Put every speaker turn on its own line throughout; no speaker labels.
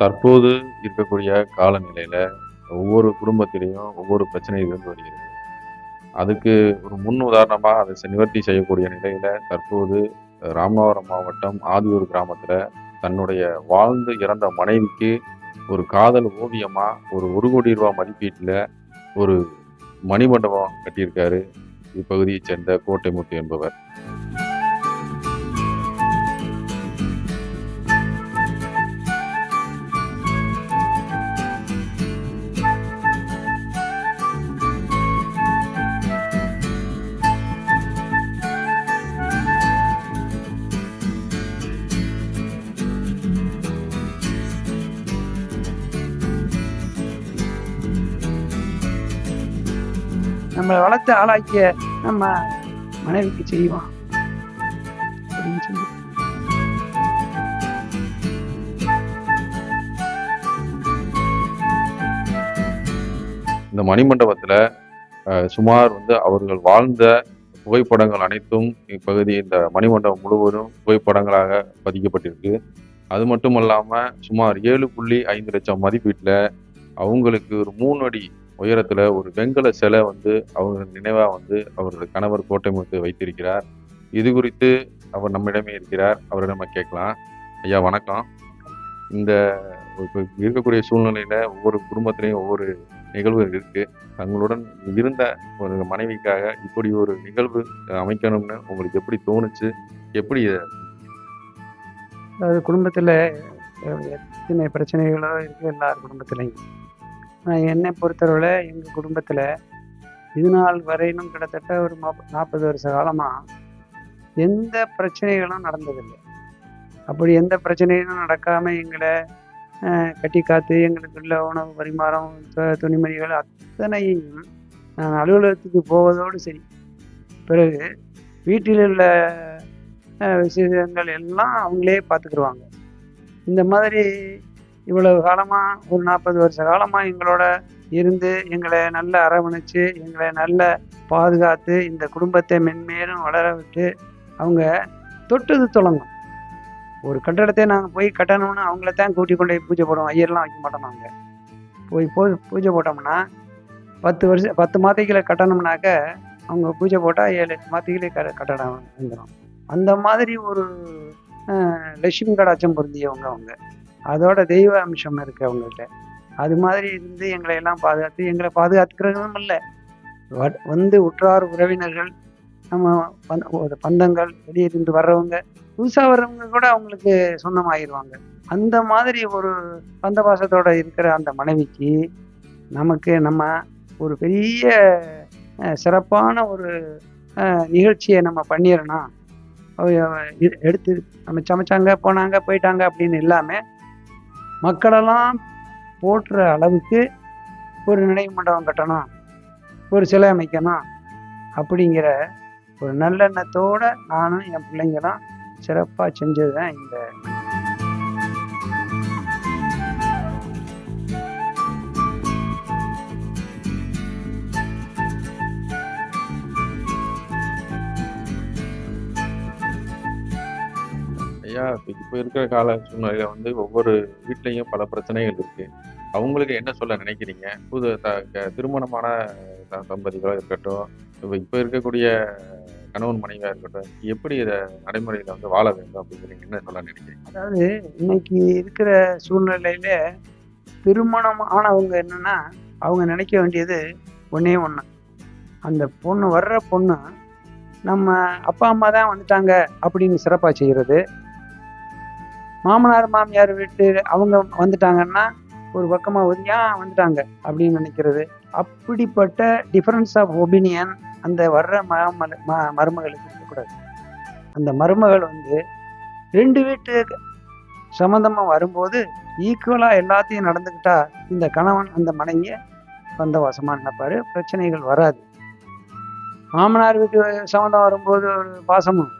தற்போது இருக்கக்கூடிய காலநிலையில் ஒவ்வொரு குடும்பத்திலையும் ஒவ்வொரு பிரச்சனை இருந்து வருகிறது. அதுக்கு ஒரு முன் உதாரணமாக அதை நிவர்த்தி செய்யக்கூடிய நிலையில் தற்போது ராமநாதபுரம் மாவட்டம் ஆதியூர் கிராமத்தில் தன்னுடைய வாழ்ந்து இறந்த மனைவிக்கு ஒரு காதல் ஓவியமாக ஒரு ஒரு கோடி ரூபா மதிப்பீட்டில் ஒரு மணிமண்டபம் கட்டியிருக்காரு. இப்பகுதியைச் சேர்ந்த கோட்டைமுத்து என்பவர்.
நம்மளை வளர்த்து ஆளாக்கிய நம்ம மனைவிக்கு செய்வான் அப்படின்னு சொல்லி.
இந்த மணிமண்டபத்தில் சுமார் வந்து அவர்கள் வாழ்ந்த புகைப்படங்கள் அனைத்தும் இப்பகுதி இந்த மணிமண்டபம் முழுவதும் புகைப்படங்களாக பதிக்கப்பட்டிருக்கு. அது மட்டும் இல்லாமல் சுமார் ஏழு புள்ளி ஐந்து லட்சம் மதிப்பீட்டில் அவங்களுக்கு ஒரு மூணு அடி உயரத்தில் ஒரு வெண்கல சிலை வந்து அவங்க நினைவாக வந்து அவரது கணவர் கோட்டைமுத்து வைத்திருக்கிறார். இது குறித்து அவர் நம்மிடமே இருக்கிறார். அவரிடம் நம்ம கேட்கலாம். ஐயா வணக்கம். இந்த இப்போ இருக்கக்கூடிய சூழ்நிலையில் ஒவ்வொரு குடும்பத்திலையும் ஒவ்வொரு நிகழ்வுகள் இருக்குது தங்களுடன் இருந்த ஒரு மனைவிக்காக இப்படி ஒரு நிகழ்வு அமைக்கணும்னு உங்களுக்கு எப்படி தோணுச்சு? எப்படி
அதாவது குடும்பத்தில் எத்தனை பிரச்சனைகளோ இருக்குது எல்லார் குடும்பத்துலையும். என்னை பொறுத்தளவில் எங்கள் குடும்பத்தில் இது நாள் வரையிலும் கிட்டத்தட்ட ஒரு நாற்பது வருஷ காலமாக எந்த பிரச்சனைகளும் நடந்ததில்லை. அப்படி எந்த பிரச்சனைகளும் நடக்காமல் எங்களை கட்டி காத்து எங்களுக்குள்ள உணவு பரிமாறம் துணிமணிகள் அத்தனையும் நான் அலுவலகத்துக்கு போவதோடு சரி. பிறகு வீட்டில் உள்ள விசேஷங்கள் விஷயங்கள் எல்லாம் அவங்களே பார்த்துக்கிடுவாங்க இந்த மாதிரி இவ்வளவு காலமாக ஒரு நாற்பது வருஷ காலமாக எங்களோட இருந்து எங்களை நல்ல அரவணைச்சு எங்களை நல்ல பாதுகாத்து இந்த குடும்பத்தை மென்மேலும் வளர விட்டு அவங்க தொட்டது தொடங்கும். ஒரு கட்டடத்தை நாங்கள் போய் கட்டணும்னு அவங்கள தான் கூட்டி கொண்டு போய் பூஜை போடுவோம். ஐயர்லாம் வைக்க மாட்டோம் நாங்கள் போய் பூ பூஜை போட்டோம்னா பத்து வருஷம் பத்து மாதைகளை கட்டணும்னாக்க அவங்க பூஜை போட்டால் ஏழு எட்டு மாதங்களே க கட்டடம் வந்துடும் அந்த மாதிரி ஒரு லட்சுமி கடாச்சம் பொருந்தியவங்க அவங்க. அதோட தெய்வ அம்சம் இருக்கு அவங்கள்ட்ட. அது மாதிரி இருந்து எங்களை எல்லாம் பாதுகாத்து எங்களை பாதுகாத்துக்கிறதும் இல்லை. வ- வந்து உற்றார் உறவினர்கள் நம்ம பந்த- ஒரு பந்தங்கள் வெளியே இருந்து வர்றவங்க புதுசாக வர்றவங்க கூட அவங்களுக்கு சொந்தமாகிடுவாங்க அந்த மாதிரி ஒரு பந்தபாசத்தோட இருக்கிற அந்த மனைவிக்கு நமக்கு நம்ம ஒரு பெரிய சிறப்பான ஒரு நிகழ்ச்சியை நம்ம பண்ணிடணும் அவ- எடுத்து நம்ம சமைச்சாங்க போனாங்க போயிட்டாங்க அப்படின்னு இல்லாமல் மக்களெல்லாம் போற்ற அளவுக்கு ஒரு நினைவு மண்டபம் கட்டணும் ஒரு சிலை அமைக்கணும் அப்படிங்கிற ஒரு நல்லெண்ணத்தோட நானும் என் பிள்ளைங்களும் சிறப்பாக செஞ்சது தான் இந்த
ஐயா இப்போ இருக்கிற கால சூழ்நிலையில வந்து ஒவ்வொரு வீட்லேயும் பல பிரச்சனைகள் இருக்கு. அவங்களுக்கு என்ன சொல்ல நினைக்கிறீங்க? புது த- திருமணமான தம்பதிகளாக இருக்கட்டும் இப்போ இப்போ இருக்கக்கூடிய கணவன் மனைவியா இருக்கட்டும் எப்படி இதை நடைமுறையில வந்து வாழ வேண்டும் அப்படிங்கிறீங்க என்ன சொல்ல நினைக்கிறீங்க?
அதாவது இன்னைக்கு இருக்கிற சூழ்நிலையில திருமணம் ஆனவங்க என்னன்னா அவங்க நினைக்க வேண்டியது ஒன்றே ஒன்று அந்த பொண்ணு வர்ற பொண்ணு நம்ம அப்பா அம்மா தான் வந்துட்டாங்க அப்படின்னு சிறப்பாக செய்கிறது மாமனார் மாமியார் வீட்டு அவங்க வந்துட்டாங்கன்னா ஒரு பக்கமாக ஒதுங்கியா வந்துட்டாங்க அப்படின்னு நினைக்கிறது. அப்படிப்பட்ட டிஃபரன்ஸ் ஆஃப் ஒபினியன் அந்த வர்ற மாம ம- மருமகளுக்கு இருக்கக்கூடாது. அந்த மருமகள் வந்து ரெண்டு வீட்டு சம்மந்தமாக வரும்போது ஈக்குவலாக எல்லாத்தையும் நடந்துக்கிட்டா இந்த கணவன் அந்த மனைவியை பந்தவாசமாக நினைப்பார். பிரச்சனைகள் வராது. மாமனார் வீட்டு சம்மந்தம் வரும்போது ஒரு பாசமும்.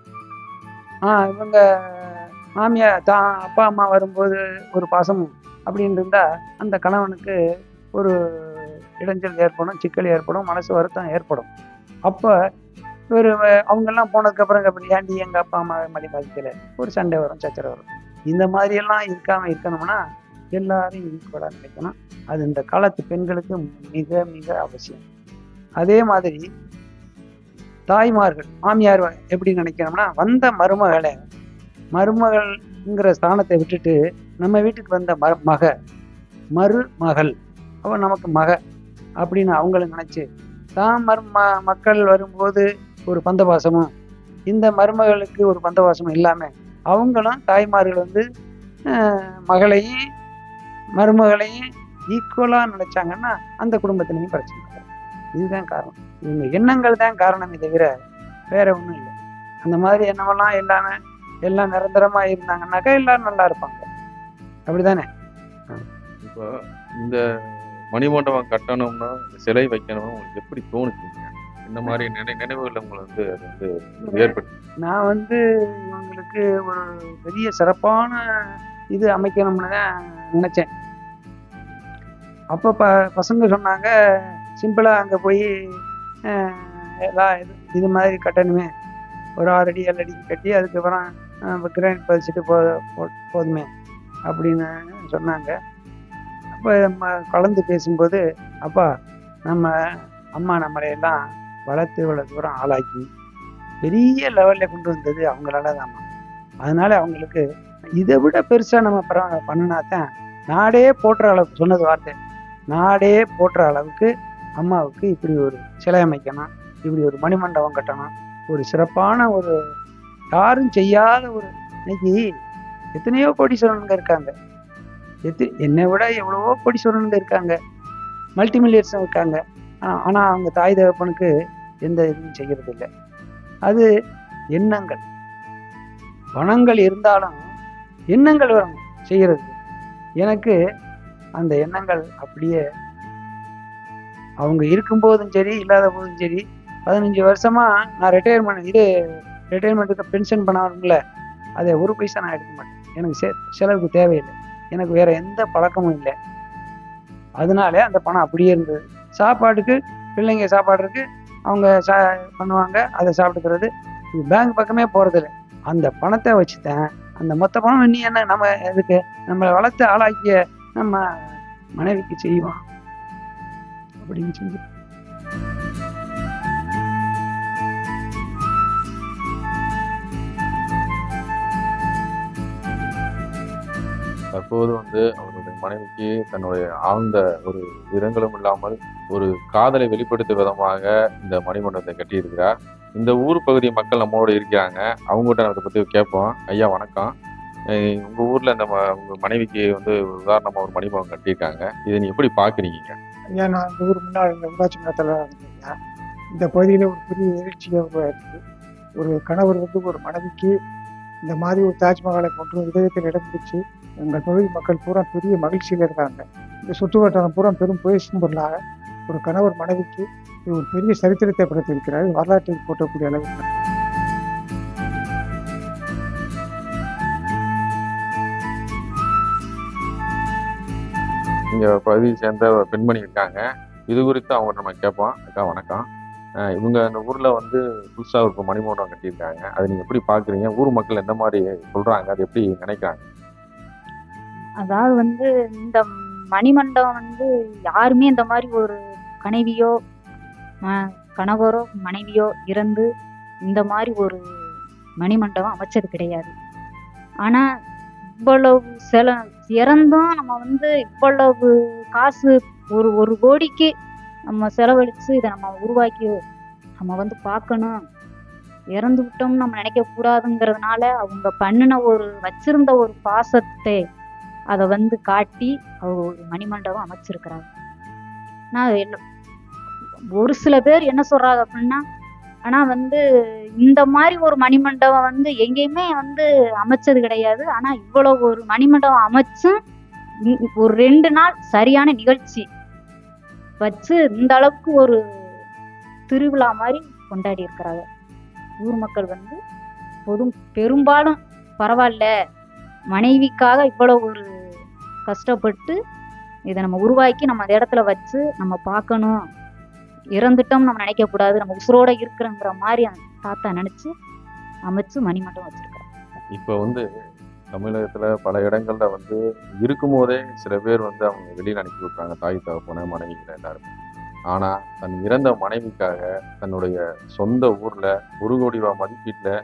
ஆ இவங்க மாமியார் தான் அப்பா அம்மா வரும்போது ஒரு பாசமும் அப்படின்னு இருந்தால் அந்த கணவனுக்கு ஒரு இடைஞ்சல் ஏற்படும் சிக்கல் ஏற்படும் மனசு வருத்தம் ஏற்படும். அப்போ ஒரு அவங்கெல்லாம் போனதுக்கப்புறம் அப்புறம் ஏன்டி எங்கள் அப்பா அம்மா மதி பாதிக்கல? ஒரு சண்டை வரும் சச்சரவு வரும். இந்த மாதிரியெல்லாம் இருக்காமல் இருக்கணும்னா எல்லாரும் ஈக்குவலாக நினைக்கணும் அது இந்த காலத்து பெண்களுக்கு மிக மிக அவசியம். அதே மாதிரி தாய்மார்கள் மாமியார் எப்படி நினைக்கணும்னா வந்த மருமகளை மருமகள்ங்கிற ஸ்தானத்தை விட்டுட்டு நம்ம வீட்டுக்கு வந்த ம மக மருமகள். அவன் நமக்கு மக அப்படின்னு அவங்கள நினச்சி தான் மர்ம மக்கள் வரும்போது ஒரு பந்தபாசமும் இந்த மருமகளுக்கு ஒரு பந்தபாசமும் இல்லாமல் அவங்களும் தாய்மார்கள் வந்து மகளையும் மருமகளையும் ஈக்குவலாக நினச்சாங்கன்னா அந்த குடும்பத்துலேயும் பிரச்சனை இதுதான் காரணம். இவங்க எண்ணங்கள் தான் காரணமே தவிர வேற ஒன்றும் இல்லை. அந்த மாதிரி எண்ணமெல்லாம் எல்லாமே எல்லாம் நிரந்தரமாக இருந்தாங்கன்னாக்கா எல்லாரும் நல்லா இருப்பாங்க. அப்படிதானே?
இப்போ இந்த மணிமண்டபம் கட்டணும்னா சிலை வைக்கணும்னு உங்களுக்கு எப்படி தோணுச்சுங்க? இந்த மாதிரி நினை நினைவுகள் உங்களை வந்து அது வந்து ஏற்படுத்தி
நான் வந்து இவங்களுக்கு ஒரு பெரிய சிறப்பான இது அமைக்கணும்னு தான் நினச்சேன். அப்போ ப பசங்க சொன்னாங்க சிம்பிளாக அங்கே போய் எல்லாம் இது இது மாதிரி கட்டணுமே. ஒரு ஆறு அடி ஏழு அடிக்கு கட்டி அதுக்கப்புறம் கிரானைட் பதிச்சுட்டு போ போ- போதுமே அப்படின்னு சொன்னாங்க. அப்போ நம்ம கலந்து பேசும்போது அப்பா நம்ம அம்மா நம்மளையெல்லாம் வளர்த்து இவ்வளோ தூரம் ஆளாக்கி பெரிய லெவலில் கொண்டு வந்தது அவங்களால தான் அதனால அவங்களுக்கு இதை விட பெருசாக நம்ம பர- பண்ணினா தான் நாடே போற்ற அளவுக்கு சொன்னது வார்த்தை நாடே போற்ற அளவுக்கு அம்மாவுக்கு இப்படி ஒரு சிலை அமைக்கணும் இப்படி ஒரு மணிமண்டபம் கட்டணும் ஒரு சிறப்பான ஒரு யாரும் செய்யாத ஒரு இன்னைக்கு எத்தனையோ கோடீஸ்வரனுங்க இருக்காங்க. எத்து என்னை விட எவ்வளவோ கோடீஸ்வரனுங்க இருக்காங்க. மல்டி மில்லியர்ஸும் இருக்காங்க. ஆனால் அவங்க தாய் தகப்பனுக்கு எந்த இதுவும் செய்யறது இல்லை அது எண்ணங்கள். பணங்கள் இருந்தாலும் எண்ணங்கள் வரணும் செய்கிறது எனக்கு அந்த எண்ணங்கள் அப்படியே அவங்க இருக்கும்போதும் சரி இல்லாத போதும் சரி பதினஞ்சு வருஷமாக நான் ரிட்டையர்மெண்ட் இது ரிட்டைர்மெண்ட்டுக்கு பென்ஷன் பண்ணாருங்கள அதை ஒரு பைசா நான் எடுக்க மாட்டேன். எனக்கு செ செலவுக்கு தேவையில்லை. எனக்கு வேற எந்த பழக்கமும் இல்லை. அதனால அந்த பணம் அப்படியே இருந்தது. சாப்பாட்டுக்கு பிள்ளைங்க சாப்பாடுறதுக்கு அவங்க சா பண்ணுவாங்க அதை சாப்பிட்டுக்கிறது. இது பேங்க் பக்கமே போகிறதில்ல அந்த பணத்தை வச்சு தான் அந்த மொத்த பணம் நீ என்ன நம்ம எதுக்கு நம்மளை வளர்த்து ஆளாக்கிய நம்ம மனைவிக்கு செய்வோம். அப்படின்னு செஞ்சு
தற்போது வந்து அவருடைய மனைவிக்கு தன்னுடைய ஆழ்ந்த ஒரு இரங்கலும் இல்லாமல் ஒரு காதலை வெளிப்படுத்தும் விதமாக இந்த மணிமண்டபத்தை கட்டியிருக்கிறார். இந்த ஊர் பகுதி மக்கள் நம்மோடு இருக்கிறாங்க அவங்ககிட்ட அதை பற்றி கேட்போம். ஐயா வணக்கம். உங்கள் ஊரில் இந்த ம- மனைவிக்கு வந்து உதாரணமாக ஒரு மணிமண்டபம் கட்டியிருக்காங்க. இதை நீங்கள் எப்படி பார்க்குறீங்க?
ஐயா நான் இந்த ஊர் முன்னாள் இந்த ஊராட்சி மன்றத்தில் இருந்தேன். இந்த பகுதியில் ஒரு பெரிய எழுச்சியாக உருவாயிருக்கு ஒரு கணவர் வந்து ஒரு மனைவிக்கு இந்த மாதிரி ஒரு தாஜ்மஹாலை கொண்டு இதயத்தில் இடம் பிடிச்சி எங்கள் பகுதி மக்கள் பூரா பெரிய மகிழ்ச்சியில் இருக்காங்க. இந்த சுற்று வட்டாரம் பூரா பெரும் பேசும் பொருளாக ஒரு கணவர் மனைவிக்கு இது ஒரு பெரிய சரித்திரத்தை படைத்திருக்கிறார். வரலாற்றில் போட்டக்கூடிய அளவுக்கு.
இங்கே பகுதியை சேர்ந்த ஒரு பெண்மணி இருக்காங்க. இது குறித்து அவங்க நம்ம கேட்போம். அக்கா வணக்கம். இவங்க இந்த ஊரில் வந்து புதுசாக ஒரு மணிமண்டபம் கட்டியிருக்காங்க. அதை நீங்கள் எப்படி பார்க்குறீங்க? ஊர் மக்கள் எந்த மாதிரி சொல்கிறாங்க அது எப்படி நினைக்கிறாங்க?
அதாவது வந்து இந்த மணிமண்டபம் வந்து யாருமே இந்த மாதிரி ஒரு கனைவியோ கணவரோ மனைவியோ இறந்து இந்த மாதிரி ஒரு மணிமண்டபம் அமைச்சது கிடையாது. ஆனா இவ்வளவு செல இறந்தும் நம்ம வந்து இவ்வளவு காசு ஒரு ஒரு கோடிக்கு நம்ம செலவழிச்சு இதை நம்ம உருவாக்கி நம்ம வந்து பார்க்கணும். இறந்து விட்டோம்னு நம்ம நினைக்க கூடாதுங்கிறதுனால அவங்க பண்ணின ஒரு வச்சிருந்த ஒரு பாசத்தை அதை வந்து காட்டி அவங்க ஒரு மணிமண்டபம் அமைச்சிருக்கிறாங்க. நான் என்ன ஒரு சில பேர் என்ன சொல்றாங்க அப்படின்னா ஆனா வந்து இந்த மாதிரி ஒரு மணிமண்டபம் வந்து எங்கேயுமே வந்து அமைச்சது கிடையாது. ஆனா இவ்வளவு ஒரு மணிமண்டபம் அமைச்சும் ஒரு ரெண்டு நாள் சரியான நிகழ்ச்சி வச்சு இந்த அளவுக்கு ஒரு திருவிழா மாதிரி கொண்டாடி இருக்கிறாங்க. ஊர் மக்கள் வந்து பொது பெரும்பாலும் பரவாயில்ல மனைவிக்காக இவ்வளவு ஒரு கஷ்டப்பட்டு இதை நம்ம உருவாக்கி நம்ம அந்த இடத்துல வச்சு நம்ம பார்க்கணும். இறந்துட்டோம் நம்ம நினைக்க கூடாது நம்ம உசுரோட இருக்கிறோங்கிற மாதிரி அந்த தாத்தா நினைச்சு அமைச்சு மணிமண்டபம் வச்சிருக்காரு.
இப்போ வந்து தமிழகத்துல பல இடங்கள்ல வந்து இருக்கும்போதே சில பேர் வந்து அவங்க வெளியில் அனுப்பி விட்றாங்க. தாய் தகப்பன மனைவிகளை எல்லாருமே. ஆனா தன் இறந்த மனைவிக்காக தன்னுடைய சொந்த ஊர்ல ஒரு கோடி ரூபாய் மதிப்பீட்டில்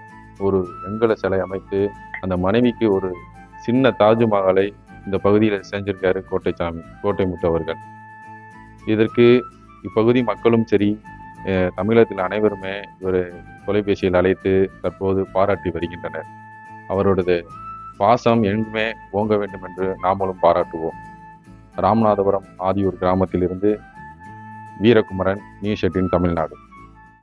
ஒரு வெண்கல சிலை அமைத்து அந்த மனைவிக்கு ஒரு சின்ன தாஜ்மஹாலை இந்த பகுதியில் செஞ்சிருக்காரு கோட்டைச்சாமி கோட்டை முட்டவர்கள் இதற்கு இப்பகுதி மக்களும் சரி தமிழகத்தில் அனைவருமே ஒரு தொலைபேசியில் அழைத்து தற்போது பாராட்டி வருகின்றனர். அவரோடது பாசம் எங்குமே ஓங்க வேண்டும் என்று நாமளும் பாராட்டுவோம். ராமநாதபுரம் ஆதியூர் கிராமத்திலிருந்து வீரகுமரன் நியூஸ் ஷெட்டின் தமிழ்நாடு.